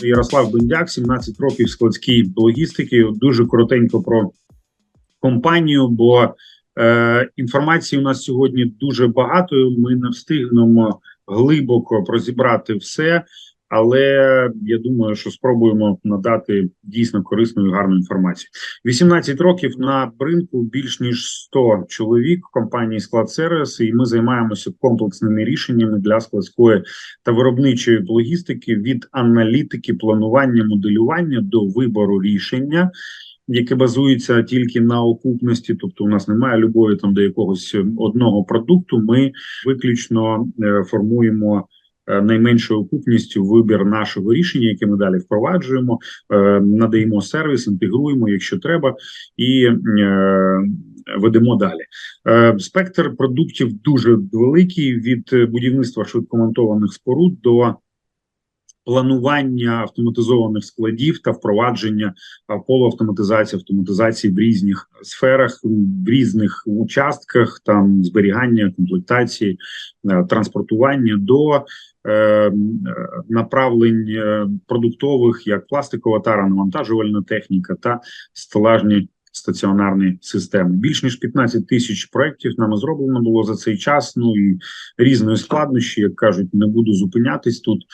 Ярослав Бендяк, 17 років складській логістики. Дуже коротенько про компанію, бо е, інформації у нас сьогодні дуже багато. Ми не встигнемо глибоко прозібрати все, але я думаю, що спробуємо надати дійсно корисну і гарну інформацію. 18 років на ринку більш ніж 100 чоловік компанії склад сервіс, і ми займаємося комплексними рішеннями для складської та виробничої логістики від аналітики, планування, моделювання до вибору рішення. Яке базується тільки на окупності, тобто у нас немає любові там до якогось одного продукту. Ми виключно е, формуємо найменшою окупністю вибір нашого рішення, яке ми далі впроваджуємо, е, надаємо сервіс, інтегруємо, якщо треба, і е, ведемо далі. Е, Спектр продуктів дуже великий від будівництва швидкомонтованих споруд до планування автоматизованих складів та впровадження полуавтоматизації, автоматизації в різних сферах, в різних участках, там зберігання, комплектації, е, транспортування до е, е, направлень е, продуктових, як пластикова тара, навантажувальна техніка та стелажні стаціонарні системи. Більш ніж 15 тисяч проєктів нами зроблено було за цей час. Ну і різної складнощі, як кажуть, не буду зупинятись тут.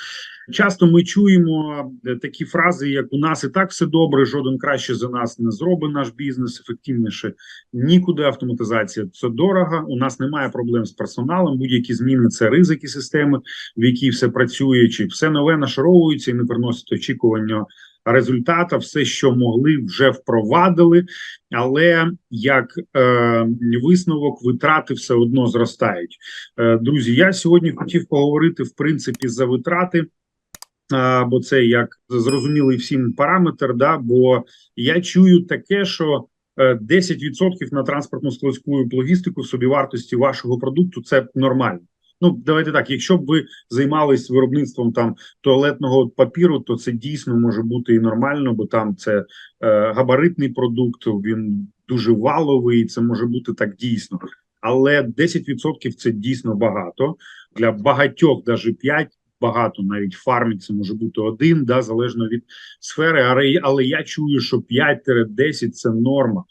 Часто ми чуємо е, такі фрази, як у нас і так все добре, жоден краще за нас не зробить наш бізнес ефективніше. Нікуди автоматизація це дорого. У нас немає проблем з персоналом. Будь-які зміни це ризики системи, в якій все працює, чи все нове нашаровується і не приносить очікування результата. Все, що могли, вже впровадили. Але як е, висновок, витрати все одно зростають. Е, друзі, я сьогодні хотів поговорити в принципі за витрати. Бо це як зрозумілий всім параметр. Да, бо я чую таке, що е, 10% на транспортну складську логістику собівартості вашого продукту це нормально. Ну, давайте так. Якщо б ви займались виробництвом там туалетного папіру, то це дійсно може бути і нормально, бо там це е, габаритний продукт, він дуже валовий, це може бути так дійсно. Але 10% це дійсно багато для багатьох, навіть 5 багато, навіть в фармі це може бути один, да, залежно від сфери. Але, але я чую, що 5-10 це норма.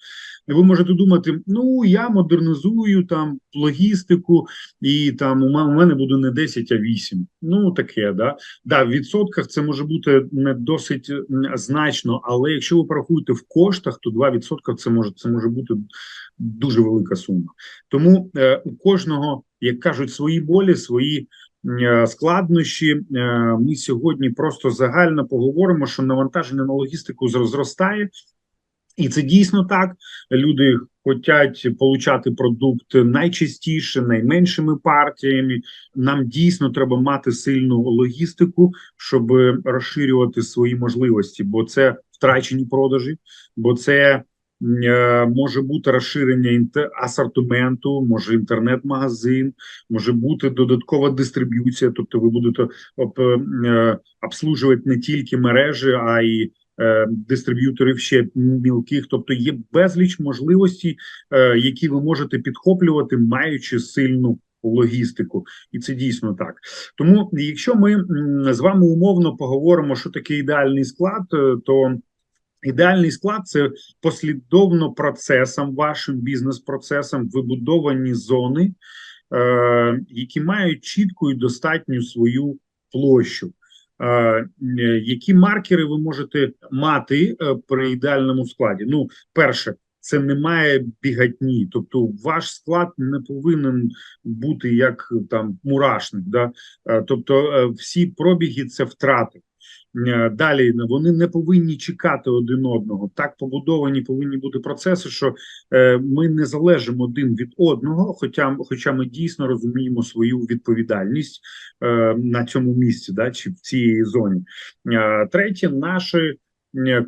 Ви можете думати, ну я модернізую там логістику, і там у мене буде не 10, а 8. Ну таке, да. Да, в відсотках це може бути не досить значно, але якщо ви порахуєте в коштах, то 2% це може це може бути дуже велика сума. Тому е, у кожного, як кажуть, свої болі, свої. Складнощі ми сьогодні просто загально поговоримо, що навантаження на логістику зростає, і це дійсно так. Люди хочуть получати продукт найчастіше, найменшими партіями. Нам дійсно треба мати сильну логістику, щоб розширювати свої можливості, бо це втрачені продажі, бо це може бути розширення асортименту, може інтернет-магазин, може бути додаткова дистриб'юція. Тобто, ви будете обслужувати не тільки мережі, а й Дистриб'юторів ще мілких, тобто є безліч можливостей, які ви можете підхоплювати, маючи сильну логістику, і це дійсно так. Тому, якщо ми з вами умовно поговоримо, що таке ідеальний склад, то Ідеальний склад це послідовно процесам, вашим бізнес-процесам вибудовані зони, е, які мають чітку і достатню свою площу. Е, які маркери ви можете мати е, при ідеальному складі? Ну, перше, це немає бігатні, тобто ваш склад не повинен бути як там мурашник. Да? Е, тобто, е, всі пробіги це втрати. Е, далі вони не повинні чекати один одного. Так побудовані повинні бути процеси, що е, ми не залежимо один від одного, хоча хоча ми дійсно розуміємо свою відповідальність е, на цьому місці, да чи в цій зоні. Третє, наші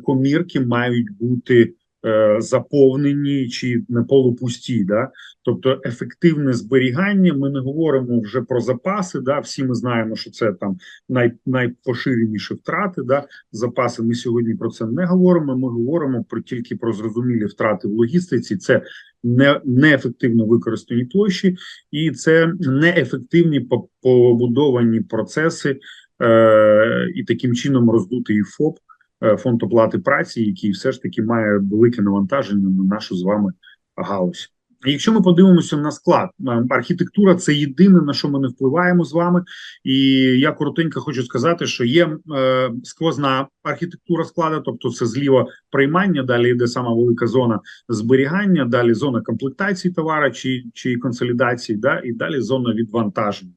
комірки мають бути. Е, заповнені чи не полупусті, да тобто ефективне зберігання. Ми не говоримо вже про запаси. Да, всі ми знаємо, що це там най, найпоширеніші втрати. Да, запаси. Ми сьогодні про це не говоримо. Ми говоримо про тільки про зрозумілі втрати в логістиці. Це не неефективно використані площі, і це неефективні побудовані процеси е, і таким чином роздути і ФОП фонд оплати праці, який все ж таки має велике навантаження на нашу з вами галузь. Якщо ми подивимося на склад, е, архітектура це єдине на що ми не впливаємо з вами. І я коротенько хочу сказати, що є е, сквозна архітектура складу, тобто це зліва приймання, далі йде сама велика зона зберігання, далі зона комплектації товара чи чи консолідації, да, і далі зона відвантаження.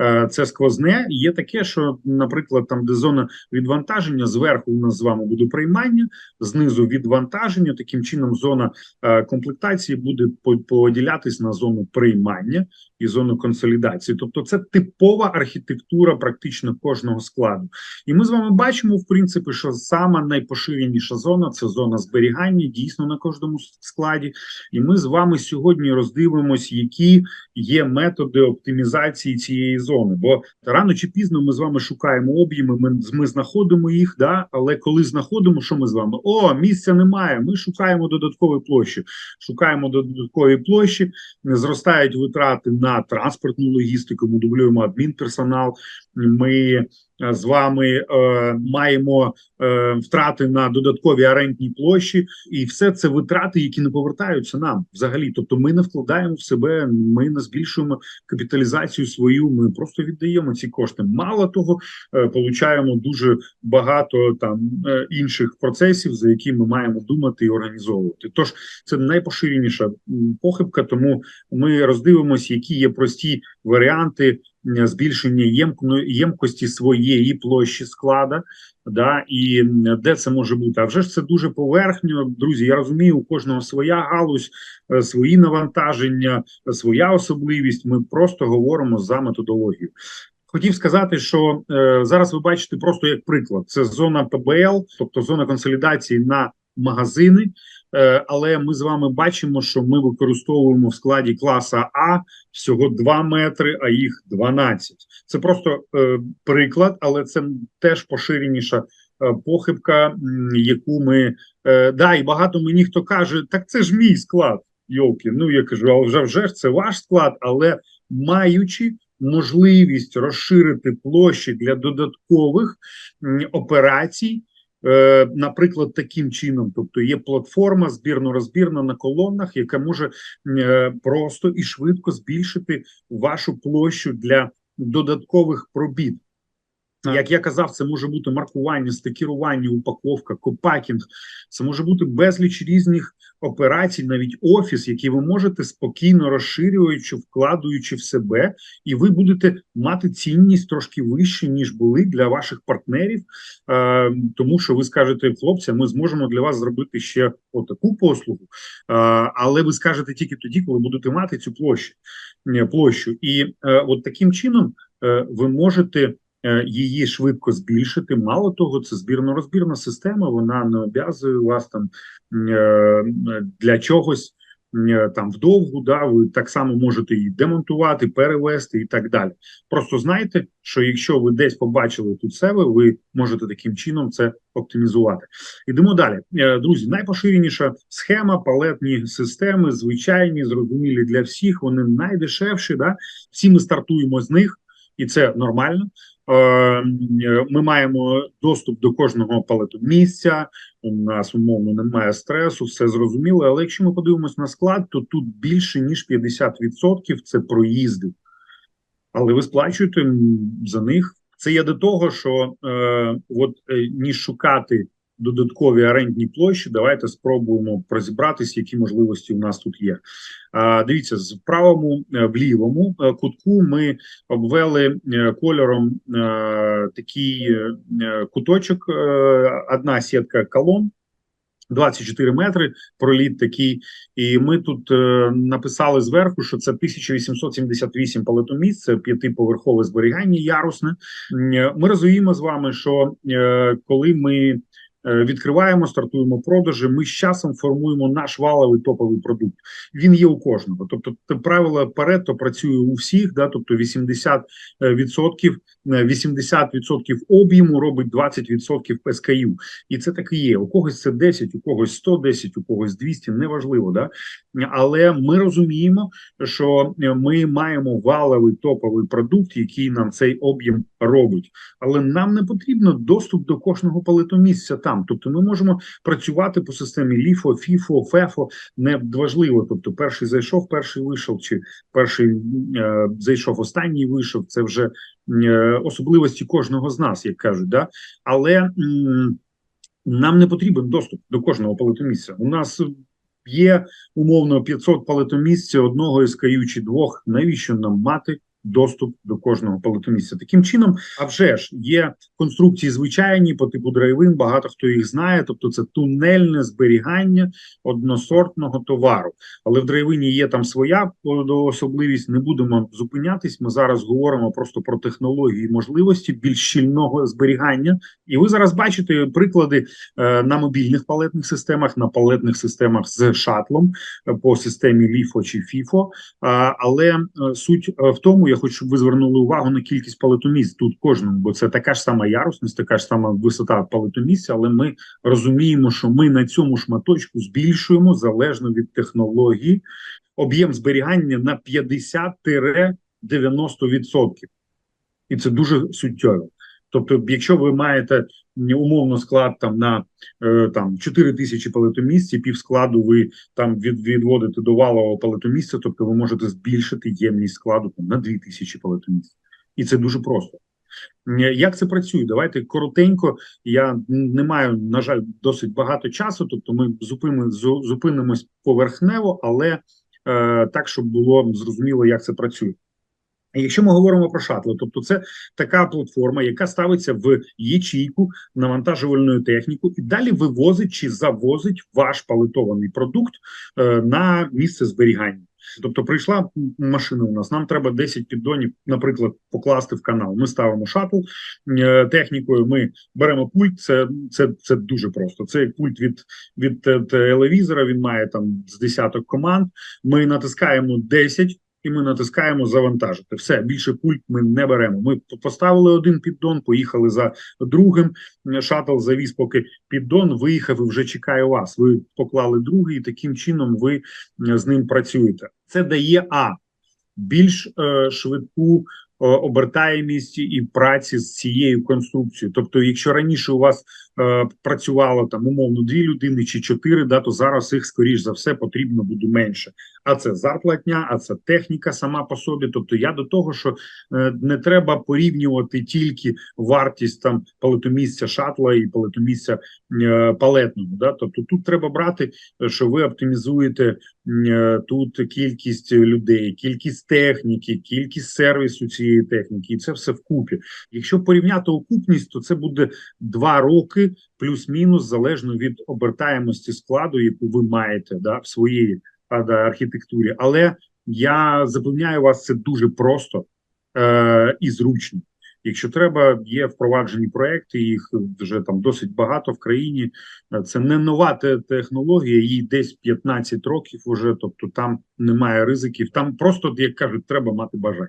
Е, це сквозне. Є таке, що, наприклад, там, де зона відвантаження, зверху у нас з вами буде приймання, знизу відвантаження. Таким чином, зона е, комплектації буде поділятись на зону приймання і зону консолідації. Тобто, це типова архітектура практично кожного складу. І ми з вами бачимо, в принципі, що сама найпоширеніша зона це зона зберігання, дійсно на кожному складі. І ми з вами сьогодні роздивимось, які є методи оптимізації цієї зони. Бо рано чи пізно ми з вами шукаємо об'єми. Ми ми знаходимо їх, да але коли знаходимо, що ми з вами? О, місця немає. Ми шукаємо додаткові площі. Шукаємо додаткові площі, зростають витрати на транспортну логістику. Ми дублюємо адмінперсонал. Ми Е, з вами е, маємо е, втрати на додаткові орендні площі, і все це витрати, які не повертаються нам взагалі. Тобто, ми не вкладаємо в себе, ми не збільшуємо капіталізацію свою. Ми просто віддаємо ці кошти. Мало того, получаємо дуже багато там інших процесів, за які ми маємо думати і організовувати. Тож це найпоширеніша похибка, тому ми роздивимося, які є прості варіанти збільшення ємкості своєї площі склада, да і де це може бути? А вже ж це дуже поверхньо. Друзі, я розумію, у кожного своя галузь, е, свої навантаження, своя особливість. Ми просто говоримо за методологію. Хотів сказати, що е, зараз ви бачите просто як приклад: це зона ПБЛ, тобто зона консолідації на магазини. Е, але ми з вами бачимо, що ми використовуємо в складі класа А всього 2 метри, а їх 12. Це просто е, приклад, але це теж поширеніша е, похибка, яку ми да, і багато мені хто каже, так це ж мій склад. Йолки, ну я кажу, а вже вже ж це ваш склад, але маючи можливість розширити площі для додаткових операцій. Е, наприклад, таким чином, тобто є платформа збірно-розбірна на колонах, яка може е, просто і швидко збільшити вашу площу для додаткових пробіт. Як я казав, це може бути маркування, стикірування, упаковка, копакінг. Це може бути безліч різних операцій, навіть офіс, які ви можете спокійно розширюючи, вкладаючи в себе, і ви будете мати цінність трошки вище, ніж були для ваших партнерів. Е, Тому що ви скажете, хлопці, ми зможемо для вас зробити ще отаку послугу, е, але ви скажете тільки тоді, коли будете мати цю площу. площу. І е, от таким чином е, ви можете. Е, її швидко збільшити. Мало того, це збірно-розбірна система. Вона не обов'язує вас там е, для чогось е, там вдовгу. Да, ви так само можете її демонтувати, перевести і так далі. Просто знайте, що якщо ви десь побачили тут себе, ви можете таким чином це оптимізувати. Ідемо далі, друзі. Найпоширеніша схема, палетні системи, звичайні, зрозумілі для всіх. Вони найдешевші. Да? Всі ми стартуємо з них, і це нормально. Е, ми маємо доступ до кожного палету місця. У нас умовно немає стресу, все зрозуміло. Але якщо ми подивимось на склад, то тут більше ніж 50% це проїзди, але ви сплачуєте за них. Це є до того, що е, от е, ніж шукати додаткові орендні площі. Давайте спробуємо розібратися, які можливості у нас тут є. Дивіться, з правому е, в лівому е, кутку ми обвели е, кольором такий куточок, одна сітка колон. 24 метри проліт такий, і ми тут е, написали зверху, що це 1878 палетомісць, це п'ятиповерхове зберігання ярусне. Ми розуміємо з вами, що е, коли ми відкриваємо, стартуємо продажі. Ми з часом формуємо наш валовий топовий продукт. Він є у кожного. Тобто, те правило Парето працює у всіх, да, тобто 80 е, відсотків, е, 80 відсотків об'єму робить 20 відсотків СКЮ. І це так і є. У когось це 10, у когось 110, у когось 200, неважливо, да. Але ми розуміємо, що е, ми маємо валовий топовий продукт, який нам цей об'єм робить. Але нам не потрібно доступ до кожного палетомісця там. Тобто, ми можемо працювати по системі ліфо, фіфо, фефо. Не важливо. Тобто, перший зайшов, перший вийшов, чи перший е, зайшов, останній вийшов. Це вже е, особливості кожного з нас, як кажуть, да але м, нам не потрібен доступ до кожного палетомісця. У нас є умовно 500 палетомісць одного із чи двох. Навіщо нам мати доступ до кожного палетомісця? Таким чином, а вже ж є конструкції звичайні по типу драйвин. Багато хто їх знає. Тобто, це тунельне зберігання односортного товару. Але в драйвині є там своя особливість. Не будемо зупинятись. Ми зараз говоримо просто про технології можливості більш щільного зберігання. І ви зараз бачите приклади е, на мобільних палетних системах, на палетних системах з шатлом е, по системі LIFO чи FIFO. А, але е, суть е, в тому, я хочу, щоб ви звернули увагу на кількість палетомісць тут кожному, бо це така ж сама ярусність, така ж сама висота палетомісця, але ми розуміємо, що ми на цьому шматочку збільшуємо залежно від технології об'єм зберігання на 50-90%. І це дуже суттєво. Тобто, якщо ви маєте умовно склад там на е, там 4 тисячі палетомісць, і пів складу ви там від, відводите до валового палетомісця, тобто ви можете збільшити ємність складу там, на 2 тисячі палетомісць. І це дуже просто. Як це працює? Давайте коротенько. Я не маю, на жаль, досить багато часу, тобто ми зупинимо, зупинимось поверхнево, але е, так, щоб було зрозуміло, як це працює. Якщо ми говоримо про шатли, тобто це така платформа, яка ставиться в ячійку навантажувальну техніку, і далі вивозить чи завозить ваш палетований продукт е, на місце зберігання. Тобто, прийшла машина. У нас нам треба 10 піддонів, наприклад, покласти в канал. Ми ставимо шатл е, технікою. Ми беремо пульт. Це це, це дуже просто. Це пульт від від телевізора. Він має там з десяток команд. Ми натискаємо 10 і ми натискаємо завантажити. Все більше пульт ми не беремо. Ми поставили один піддон, поїхали за другим. Шатл завіз, поки піддон виїхав і вже чекає вас. Ви поклали другий, і таким чином ви з ним працюєте. Це дає а більш е, швидку Е, обертаємість і праці з цією конструкцією. Тобто, якщо раніше у вас е, працювало там умовно дві людини чи чотири, да то зараз їх скоріш за все потрібно буде менше. А це зарплатня, а це техніка сама по собі. Тобто, я до того, що е, не треба порівнювати тільки вартість там палетомісця шатла і палетомісця е, палетного. Да? Тобто тут треба брати, що ви оптимізуєте е, тут кількість людей, кількість техніки, кількість сервісу цієї техніки, і це все вкупі. Якщо порівняти окупність, то це буде два роки плюс-мінус залежно від обертаємості складу, яку ви маєте да, в своїй архітектурі. Але я запевняю вас, це дуже просто е, і зручно. Якщо треба, є впроваджені проекти, їх вже там досить багато в країні. Це не нова технологія, їй десь 15 років. Уже тобто там немає ризиків. Там просто як кажуть, треба мати бажання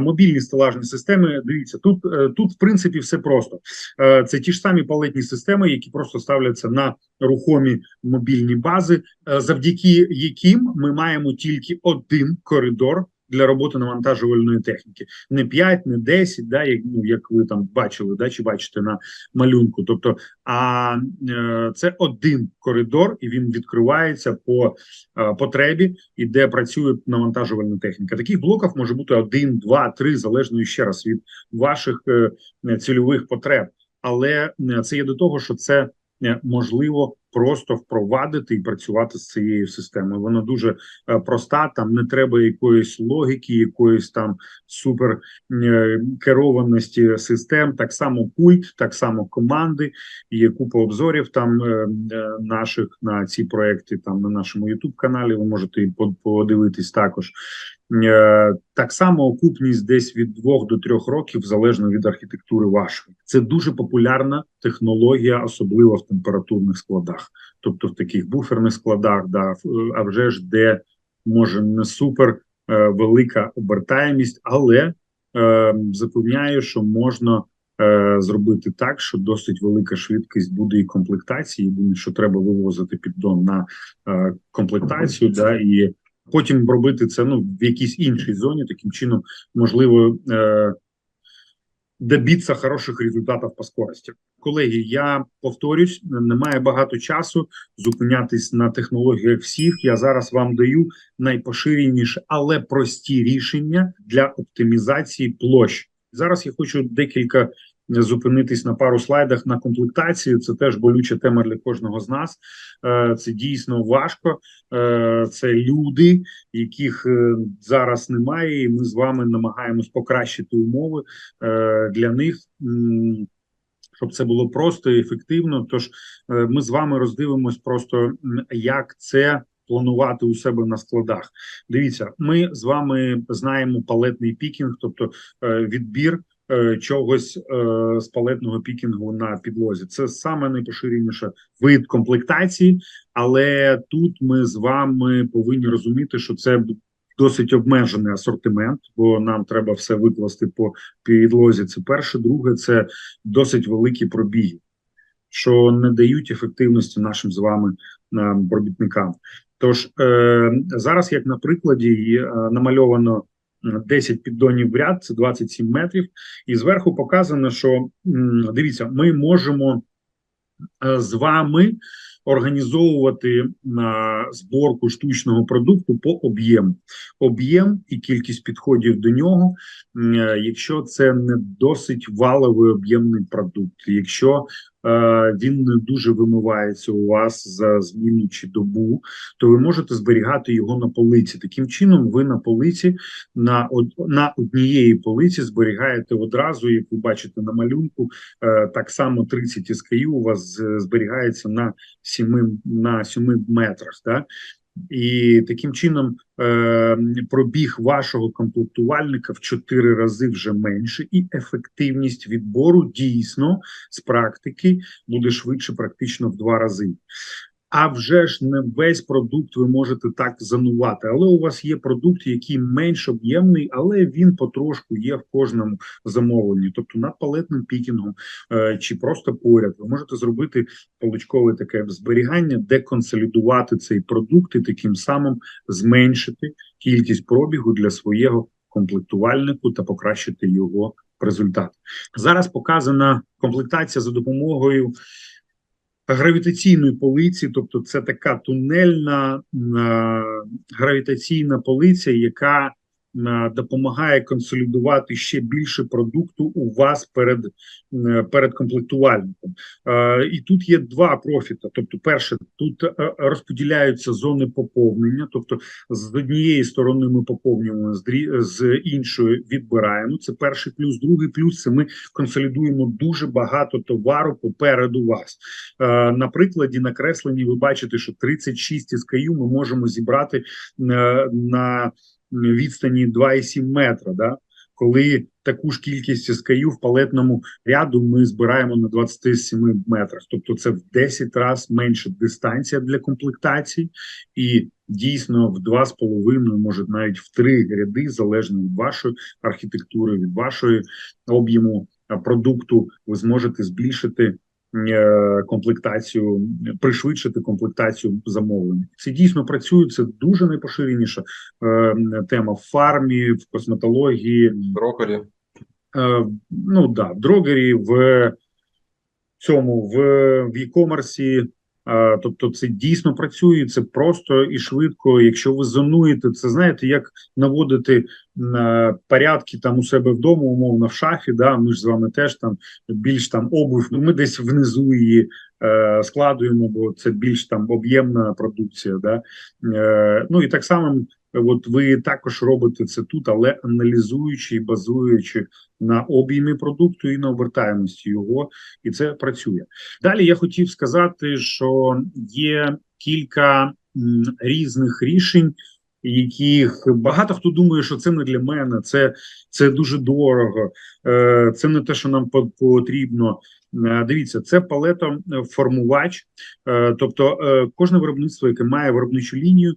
мобільні стелажні системи. Дивіться, тут е, тут в принципі все просто. Е, це ті ж самі палетні системи, які просто ставляться на рухомі мобільні бази, е, завдяки яким ми маємо тільки один коридор для роботи навантажувальної техніки. Не 5, не 10, да, як ну, як ви там бачили, да, чи бачите на малюнку. Тобто, а е, це один коридор, і він відкривається по е, потребі, і де працює навантажувальна техніка. Таких блоків може бути один, два, три, залежно ще раз від ваших е, цільових потреб. Але е, це є до того, що це можливо просто впровадити і працювати з цією системою. Вона дуже е, проста. Там не треба якоїсь логіки, якоїсь там супер е, керованості систем. Так само пульт, так само команди. Є купа обзорів там е, наших на ці проекти. Там на нашому youtube каналі ви можете подивитись також. Е, так само окупність десь від 2 до 3 років залежно від архітектури вашої. Це дуже популярна технологія, особливо в температурних складах, тобто в таких буферних складах, да а вже ж де може не супер е, велика обертаємість, але е, запевняю, що можна е, зробити так, що досить велика швидкість буде і комплектації. Думаю, що треба вивозити піддон на е, комплектацію, да і потім робити це ну в якійсь іншій зоні. Таким чином, можливо, е, добитися хороших результатів по скорості. Колеги, я повторюсь, немає багато часу зупинятись на технологіях всіх. Я зараз вам даю найпоширеніше, але прості рішення для оптимізації площ. Зараз я хочу декілька зупинитись на пару слайдах на комплектації. Це теж болюча тема для кожного з нас. Е, це дійсно важко. Е, це люди, яких е, зараз немає, і ми з вами намагаємось покращити умови для них. Щоб це було просто і ефективно, тож ми з вами роздивимось просто як це планувати у себе на складах. Дивіться, ми з вами знаємо палетний пікінг, тобто відбір чогось е, з палетного пікінгу на підлозі. Це саме найпоширеніше вид комплектації, але тут ми з вами повинні розуміти, що це досить обмежений асортимент, бо нам треба все викласти по підлозі. Це перше, друге, це досить великі пробіги, що не дають ефективності нашим з вами е, робітникам. Тож е, зараз, як на прикладі, е, намальовано 10 піддонів в ряд, це 27 метрів, і зверху показано, що дивіться, ми можемо е, з вами організовувати зборку штучного продукту по об'єму. Об'єм і кількість підходів до нього, е, якщо це не досить валовий об'ємний продукт, якщо е, він не дуже вимивається у вас за зміну чи добу, то ви можете зберігати його на полиці. Таким чином, ви на полиці на на однієї полиці зберігаєте одразу, як ви бачите на малюнку, е, так само 30 SKU у вас зберігається на 7 на 7 метрах. Да? І таким чином е, пробіг вашого комплектувальника в 4 рази вже менше, і ефективність відбору дійсно з практики буде швидше, практично в 2 рази. А вже ж не весь продукт ви можете так занувати. Але у вас є продукт, який менш об'ємний, але він потрошку є в кожному замовленні. Тобто над палетним пікінгом е, чи просто поряд, ви можете зробити поличкове таке зберігання, де консолідувати цей продукт і таким самим зменшити кількість пробігу для свого комплектувальнику та покращити його результат. Зараз показана комплектація за допомогою гравітаційної полиці, тобто це така тунельна гравітаційна полиця, яка допомагає консолідувати ще більше продукту у вас перед перед комплектувальником. І тут є два профіта. Тобто, перше, тут е, розподіляються зони поповнення, тобто з однієї сторони ми поповнюємо, з іншої відбираємо. Це перший плюс, другий плюс це ми консолідуємо дуже багато товару попереду вас. На прикладі накреслені, ви бачите, що 36 SKU ми можемо зібрати е, на відстані 2,7 метра. Да? Коли таку ж кількість SKU в палетному ряду ми збираємо на 27 метрах, тобто це в 10 разів менша дистанція для комплектації, і дійсно в 2,5, може навіть в 3 ряди, залежно від вашої архітектури, від вашої об'єму продукту, ви зможете збільшити комплектацію, пришвидшити комплектацію замовлень. Це дійсно працює. Це дуже найпоширеніша е, тема в фармі, в косметології, дрогері. Е, ну да, в дрогері, в цьому в в e-commerce, Тобто, це дійсно працює, це просто і швидко. Якщо ви зонуєте, це знаєте, як наводити порядки там у себе вдома, умовно в шафі. Да, ми ж з вами теж там більш там обув. Ми десь внизу її е, складуємо, бо це більш там об'ємна продукція. Да? Е, Ну і так само От ви також робите це тут, але аналізуючи і базуючи на об'ємі продукту і на обертаємості його, і це працює. Далі я хотів сказати, що є кілька різних рішень яких багато хто думає, що це не для мене, це це дуже дорого, е, це не те, що нам потрібно. Е, дивіться, це палетоформувач, е, тобто кожне виробництво, яке має виробничу лінію,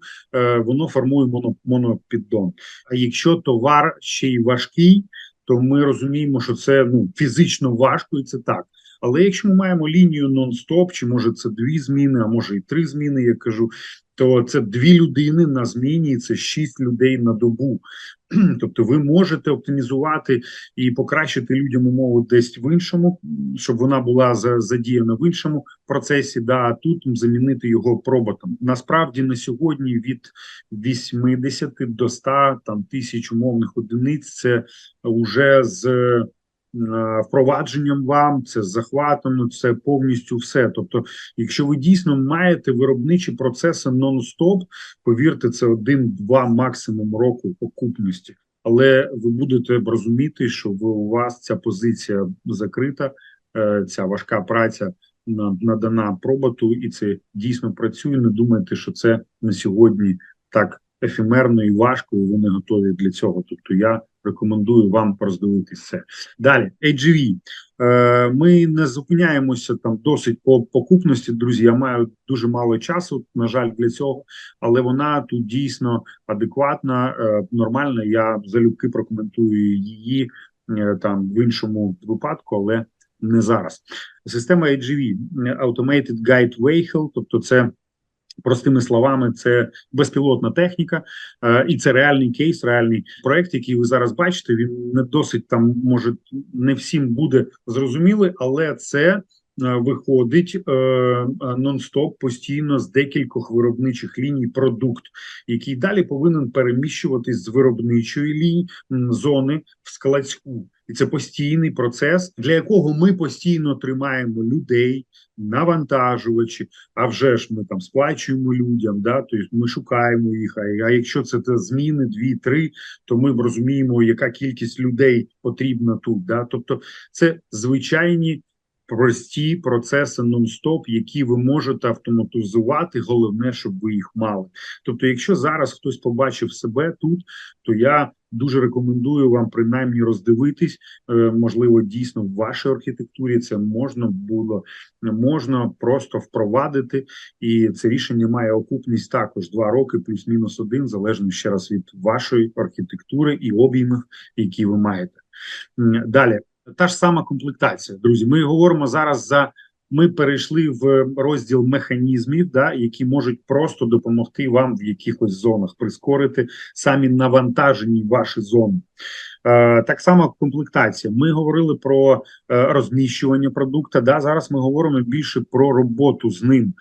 воно формує моно, монопіддон. А якщо товар ще й важкий, то ми розуміємо, що це ну фізично важко, і це так. Але якщо ми маємо лінію нон-стоп, чи може це дві зміни, а може і три зміни, я кажу, то це дві людини на зміні, і це шість людей на добу. Тобто, ви можете оптимізувати і покращити людям умови десь в іншому, щоб вона була задіяна в іншому процесі. Да, а тут замінити його роботом. Насправді на сьогодні від 80 до 100 там тисяч умовних одиниць це вже з впровадженням вам, це захватом, ну, це повністю все. Тобто, якщо ви дійсно маєте виробничі процеси нон-стоп, повірте, це один-два максимум року окупності, але ви будете розуміти, що у вас ця позиція закрита, е, ця важка праця надана проботу, і це дійсно працює. Не думайте, що це на сьогодні так ефемерно і важко, і ви не готові для цього. Тобто я рекомендую вам роздивитися це. Далі AGV. Е, Ми не зупиняємося там досить по покупності. Друзі, я маю дуже мало часу, на жаль, для цього, але вона тут дійсно адекватна, е, нормальна. Я залюбки прокоментую її е, там в іншому випадку, але не зараз. Система AGV Automated Guide Vehicle, тобто це. Простими словами, це безпілотна техніка, е, і це реальний кейс, реальний проект, який ви зараз бачите. Він не досить там може не всім буде зрозумілий, але це е, виходить е, нон-стоп постійно з декількох виробничих ліній. Продукт, який далі повинен переміщуватись з виробничої лінії зони в складську. І це постійний процес, для якого ми постійно тримаємо людей, навантажувачі. А вже ж ми там сплачуємо людям. Да, тобто ми шукаємо їх. А якщо це те зміни дві-три, то ми розуміємо, яка кількість людей потрібна тут. Да, тобто, це звичайні. Прості процеси нон-стоп, які ви можете автоматизувати. Головне, щоб ви їх мали. Тобто, якщо зараз хтось побачив себе тут, то я Дуже рекомендую вам принаймні роздивитись. Е, можливо, дійсно в вашій архітектурі це можна було можна просто впровадити, і це рішення має окупність також два роки, плюс-мінус один, залежно ще раз від вашої архітектури і обіймів, які ви маєте. Далі та ж сама комплектація. Друзі, ми говоримо зараз за ми перейшли в розділ механізмів, да, які можуть просто допомогти вам в якихось зонах прискорити самі навантажені ваші зони. Е, так само комплектація. Ми говорили про е, розміщування продукту. Да, зараз ми говоримо більше про роботу з ним.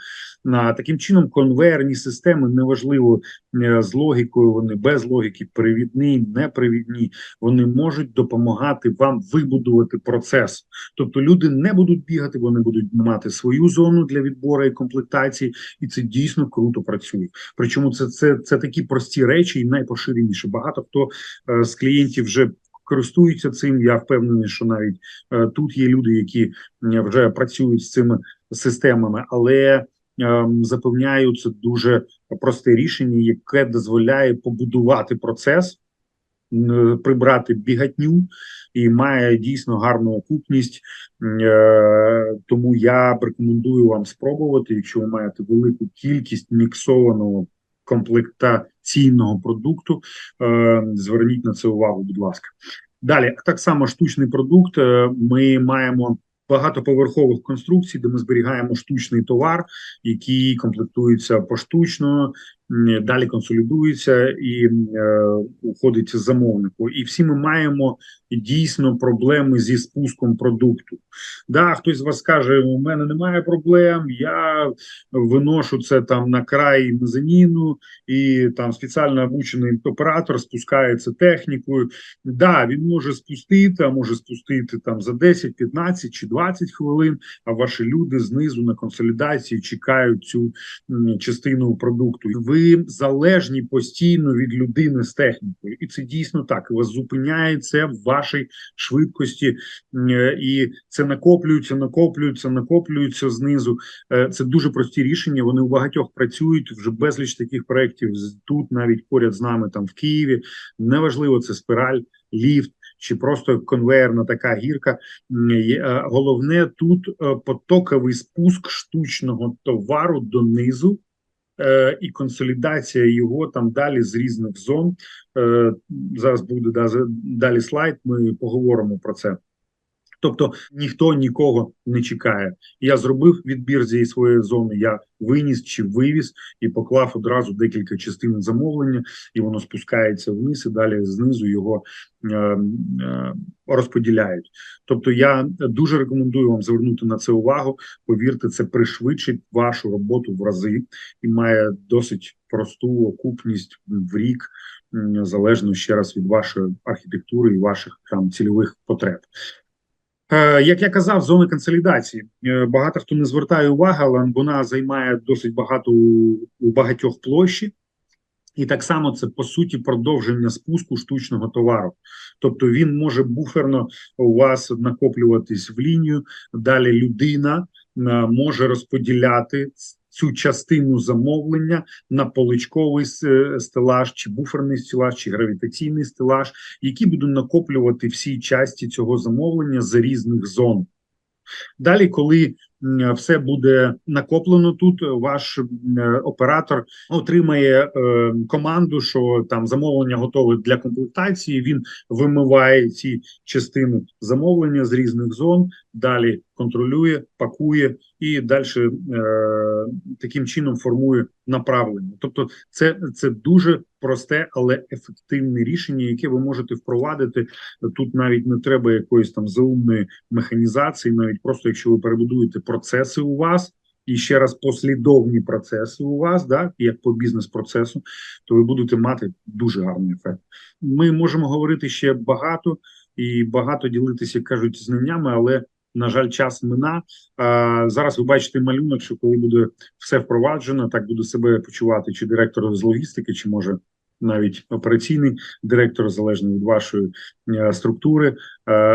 Таким чином, конвейерні системи неважливо е, з логікою, вони без логіки, привідні, непривідні, вони можуть допомагати вам вибудувати процес. Тобто люди не будуть бігати, вони будуть мати свою зону для відбору і комплектації, і це дійсно круто працює. Причому це це, це такі прості речі, і найпоширеніше. Багато хто з клієнтів вже. Користуються цим, я впевнений, що навіть е, тут є люди, які вже працюють з цими системами, але Ем, запевняю, це дуже просте рішення, яке дозволяє побудувати процес, прибрати бігатню і має дійсно гарну окупність. Е, тому я рекомендую вам спробувати, якщо ви маєте велику кількість міксованого комплектаційного продукту. Е, зверніть на це увагу, будь ласка. Далі так само штучний продукт. Е, ми маємо багатоповерхових конструкцій, де ми зберігаємо штучний товар, який комплектується поштучно, далі консолідується і е, уходить з замовнику. І всі ми маємо дійсно проблеми зі спуском продукту. Да, хтось з вас скаже: у мене немає проблем, я виношу це там на край мезоніну, і там спеціально обучений оператор спускається технікою. Да, він може спустити, а може спустити там за 10, 15 чи 20 хвилин. А ваші люди знизу на консолідації чекають цю частину продукту. Ви ви залежні постійно від людини з технікою, і це дійсно так. Вас зупиняє це в вашій швидкості, і це накоплюється, накоплюється, накоплюється знизу. Е, Це дуже прості рішення. Вони у багатьох працюють вже безліч таких проєктів тут, навіть поряд з нами, там в Києві. Неважливо, це спираль, ліфт. Чи просто конвейерна така гірка. Е, Головне тут е, потоковий спуск штучного товару донизу е, і консолідація його там далі з різних зон. Е, Зараз буде далі слайд. Ми поговоримо про це. Тобто ніхто нікого не чекає. Я зробив відбір зі своєї зони. Я виніс чи вивіз і поклав одразу декілька частин замовлення, і воно спускається вниз, і далі знизу його е, е, розподіляють. Тобто, я дуже рекомендую вам звернути на це увагу. Повірте, це пришвидшить вашу роботу в рази і має досить просту окупність в рік, залежно ще раз від вашої архітектури і ваших там цільових потреб. Е, Як я казав, зони консолідації Е, багато хто не звертає уваги, але вона займає досить багато у, багатьох площі, і так само це по суті продовження спуску штучного товару. Тобто він може буферно у вас накоплюватись в лінію. Далі людина е, може розподіляти цю частину замовлення на поличковий с- стелаж, чи буферний стелаж, чи гравітаційний стелаж, які будуть накоплювати всі часті цього замовлення з різних зон. Далі, коли все буде накоплено тут, ваш оператор отримає е, команду, що там замовлення готове для комплектації. Він вимиває ці частини замовлення з різних зон, далі контролює, пакує і далі е, таким чином формує направлення. Тобто, це, це дуже просте, але ефективне рішення, яке ви можете впровадити. Тут навіть не треба якоїсь там заумної механізації, навіть просто якщо ви перебудуєте процеси у вас. І ще раз послідовні процеси у вас, да, як по бізнес-процесу, то ви будете мати дуже гарний ефект. Ми можемо говорити ще багато і багато ділитися, як кажуть, знаннями, але на жаль, час мина. А, зараз ви бачите малюнок, що коли буде все впроваджено, так буде себе почувати чи директор з логістики, чи може навіть операційний директор, залежно від вашої е, структури. Е,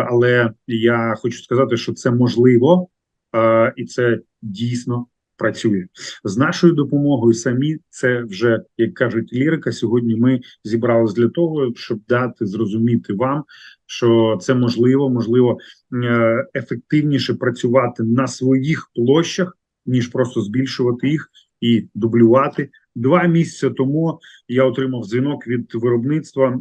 але я хочу сказати, що це можливо, і це дійсно працює з нашою допомогою. Самі це вже як кажуть лірика. Сьогодні ми зібрались для того, щоб дати зрозуміти вам, що це можливо, можливо е, ефективніше працювати на своїх площах, ніж просто збільшувати їх і дублювати. Два місяці тому я отримав дзвінок від виробництва.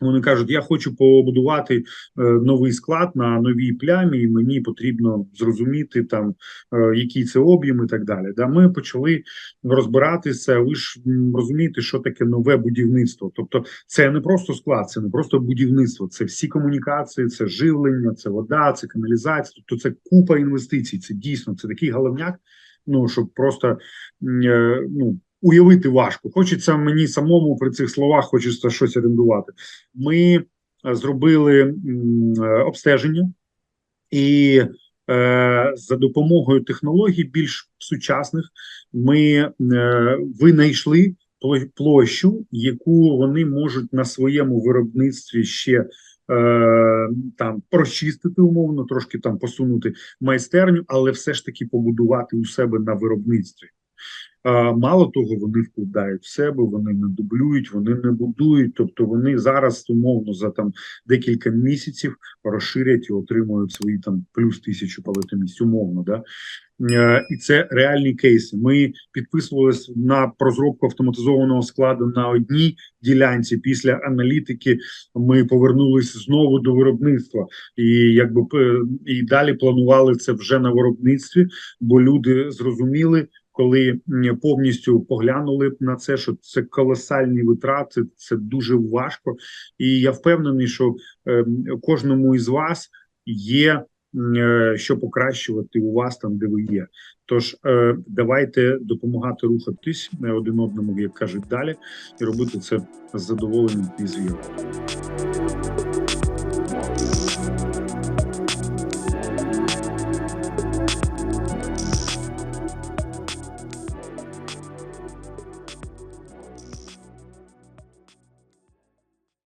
Вони кажуть, я хочу побудувати е, новий склад на новій плямі, і мені потрібно зрозуміти там, е, який це об'єм і так далі. Да, ми почали розбиратися. Ви ж розумієте, що таке нове будівництво. Тобто, це не просто склад, це не просто будівництво, це всі комунікації, це живлення, це вода, це каналізація. Тобто, це купа інвестицій. Це дійсно це такий головняк. Ну щоб просто е, ну. Уявити важко, хочеться мені самому при цих словах, хочеться щось орендувати. Ми е, зробили е, обстеження, і е, за допомогою технологій більш сучасних ми винайшли площу, яку вони можуть на своєму виробництві ще там прочистити умовно, трошки там посунути майстерню, але все ж таки побудувати у себе на виробництві. Мало того, вони вкладають в себе, вони не дублюють, вони не будують. Тобто вони зараз умовно за там декілька місяців розширять і отримують свої там плюс тисячу палетомісць, умовно, да. Е, І це реальні кейси. Ми підписувалися на розробку автоматизованого складу на одній ділянці. Після аналітики ми повернулися знову до виробництва, і якби і далі планували це вже на виробництві, бо люди зрозуміли коли повністю поглянули б на це, що це колосальні витрати, це дуже важко. І я впевнений, що е, кожному із вас є е, що покращувати у вас там, де ви є. Тож е, давайте допомагати рухатись е, один одному, як кажуть, далі, і робити це з задоволенням і з.